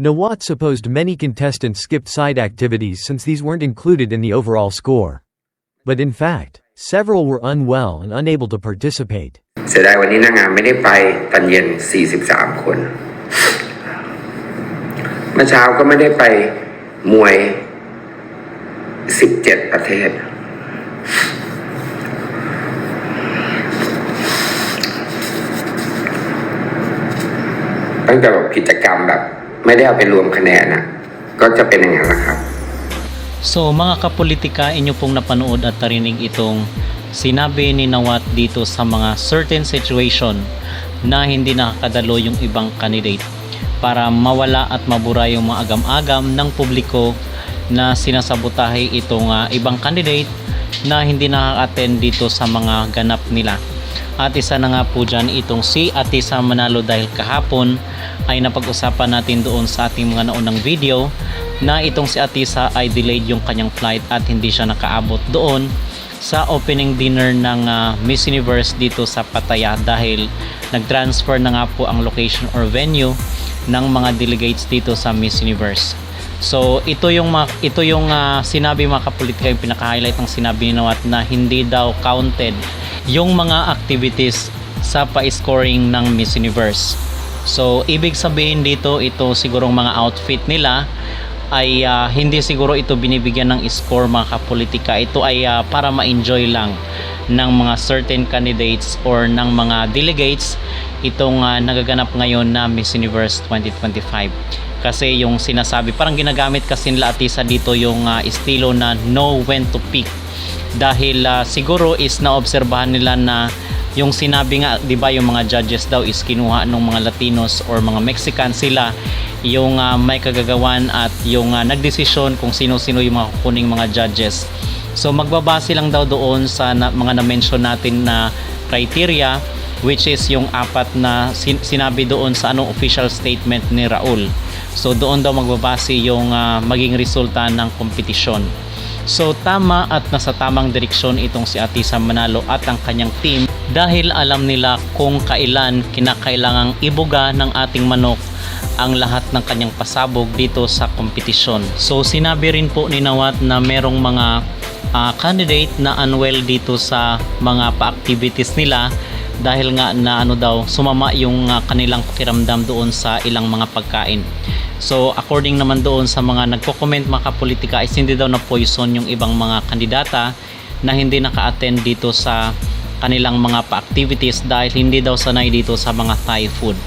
Nawat supposed many contestants skipped side activities since these weren't included in the overall score. But in fact, several were unwell and unable to participate. เสียดายวันนี้นางงามไม่ได้ไปตอนเย็น 43 คน เมื่อเช้าก็ไม่ได้ไปมวย 17 ประเทศ ตั้งแต่แบบกิจกรรมแบบ ไม่ได้เอาไปรวมคะแนนอ่ะ ก็จะเป็นอย่างนั้นแหละครับ So mga kapolitika, inyo pong napanood at narinig itong sinabi ni Nawat dito sa mga certain situation na hindi nakakadalo yung ibang candidate para mawala at mabura yung mga agam-agam ng publiko na sinasabotahe itong ah, ibang candidate na hindi nakaka-attend dito sa mga ganap nila. At isa na nga po dyan itong si Atisa Manalo dahil kahapon ay napag-usapan natin doon sa ating mga naunang video na itong si Atisa ay delayed yung kanyang flight at hindi siya nakaabot doon sa opening dinner ng ah, Miss Universe dito sa Pattaya dahil nag-transfer na nga po ang location or venue ng mga delegates dito sa Miss Universe. So ito yung ito yung ah, sinabi mga kapolitika yung pinaka-highlight ng sinabi ni Nawat na hindi daw counted yung mga activities sa pa-scoring ng Miss Universe. So ibig sabihin dito ito sigurong mga outfit nila ay ah, hindi siguro ito binibigyan ng score mga kapolitika. Ito ay ah, para ma-enjoy lang ng mga certain candidates or ng mga delegates itong ah, nagaganap ngayon na Miss Universe 2025 kasi yung sinasabi parang ginagamit kasi nila Atisa dito yung ah, estilo na know when to pick dahil ah, siguro is naobserbahan nila na yung sinabi nga 'di ba yung mga judges daw is kinuha ng mga Latinos or mga Mexican sila yung ah, may kagagawan at yung ah, nagdesisyon kung sino-sino yung mga kukuning mga judges. So magbabase lang daw doon sa na, mga na-mention natin na criteria which is yung apat na sin- sinabi doon sa anong official statement ni Raul. So doon daw magbabase yung ah, maging resulta ng kompetisyon So tama at nasa tamang direksyon itong si Atisa Manalo at ang kanyang team dahil alam nila kung kailan kinakailangang ibuga ng ating manok ang lahat ng kanyang pasabog dito sa kompetisyon. So sinabi rin po ni Nawat na merong mga ah, candidate na unwell dito sa mga pa-activities nila dahil nga na ano daw sumama yung ah, kanilang pakiramdam doon sa ilang mga pagkain. So according naman doon sa mga nagko-comment mga kapolitika is hindi daw na poison yung ibang mga kandidata na hindi naka-attend dito sa kanilang mga pa-activities dahil hindi daw sanay dito sa mga Thai food.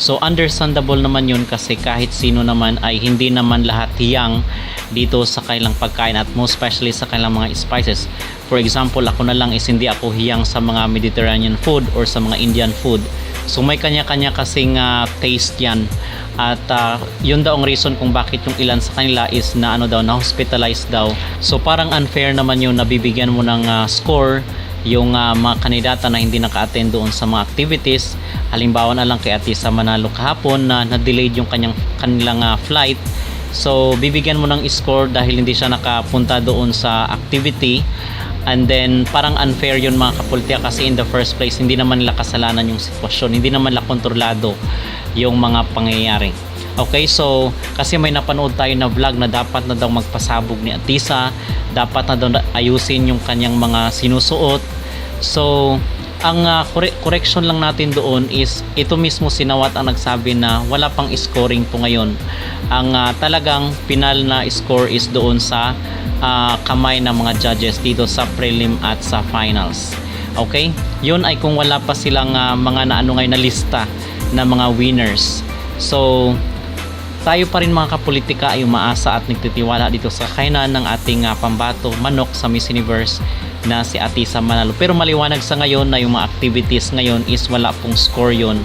So understandable naman yun kasi kahit sino naman ay hindi naman lahat hiyang dito sa kanilang pagkain at most especially sa kanilang mga spices. For example, ako na lang is hindi ako hiyang sa mga Mediterranean food or sa mga Indian food. So may kanya-kanya kasing ah, taste yan at ah, yun daw ang reason kung bakit yung ilan sa kanila is na ano daw na hospitalized daw. So parang unfair naman yun na bibigyan mo ng ah, score yung ah, mga kandidata na hindi naka-attend doon sa mga activities. Halimbawa na lang kay Atisa Manalo kahapon na na-delayed yung kanyang kanilang ah, flight. So bibigyan mo ng score dahil hindi siya nakapunta doon sa activity. And then parang unfair yun mga kapultiya kasi in the first place hindi naman nila kasalanan yung sitwasyon, hindi naman nila kontrolado yung mga pangyayari. Okay, so kasi may napanood tayo na vlog na dapat na daw magpasabog ni Atisa, dapat na na ayusin yung kanyang mga sinusuot. So, ang corre- correction lang natin doon is ito mismo sinawat ang nagsabi na wala pang scoring po ngayon. Ang ah, talagang final na score is doon sa ah, kamay ng mga judges dito sa prelim at sa finals. Okay? Yun ay kung wala pa silang ah, mga naano ngayon na lista na mga winners. So, tayo pa rin mga kapolitika ay umaasa at nagtitiwala dito sa kainan ng ating ah, pambato manok sa Miss Universe na si Atisa Manalo. Pero maliwanag sa ngayon na yung mga activities ngayon is wala pong score yun.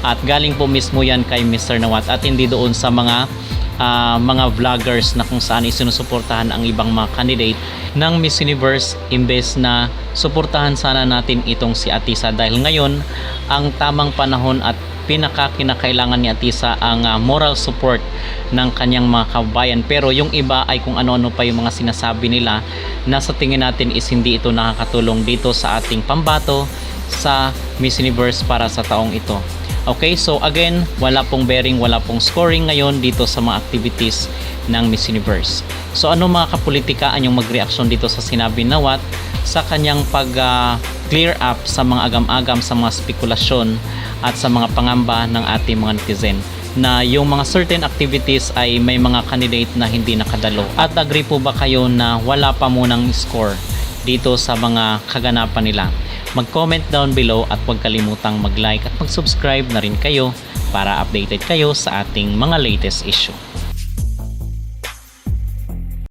At galing po mismo yan kay Mr. Nawat at hindi doon sa mga ah, mga vloggers na kung saan isinusuportahan ang ibang mga candidate ng Miss Universe imbes na suportahan sana natin itong si Atisa dahil ngayon ang tamang panahon at pinaka kinakailangan ni Atisa ang ah, moral support ng kanyang mga kabayan pero yung iba ay kung ano-ano pa yung mga sinasabi nila na sa tingin natin is hindi ito nakakatulong dito sa ating pambato sa Miss Universe para sa taong ito. Okay, so again, wala pong bearing, wala pong scoring ngayon dito sa mga activities ng Miss Universe. So ano mga kapolitika ang yung magreaksyon dito sa sinabi ni Nawat sa kanyang pag ah, clear up sa mga agam-agam sa mga spekulasyon at sa mga pangamba ng ating mga netizen na yung mga certain activities ay may mga candidate na hindi nakadalo. At agree po ba kayo na wala pa munang score dito sa mga kaganapan nila? Mag-comment down below at huwag kalimutang mag-like at mag-subscribe na rin kayo para updated kayo sa ating mga latest issue.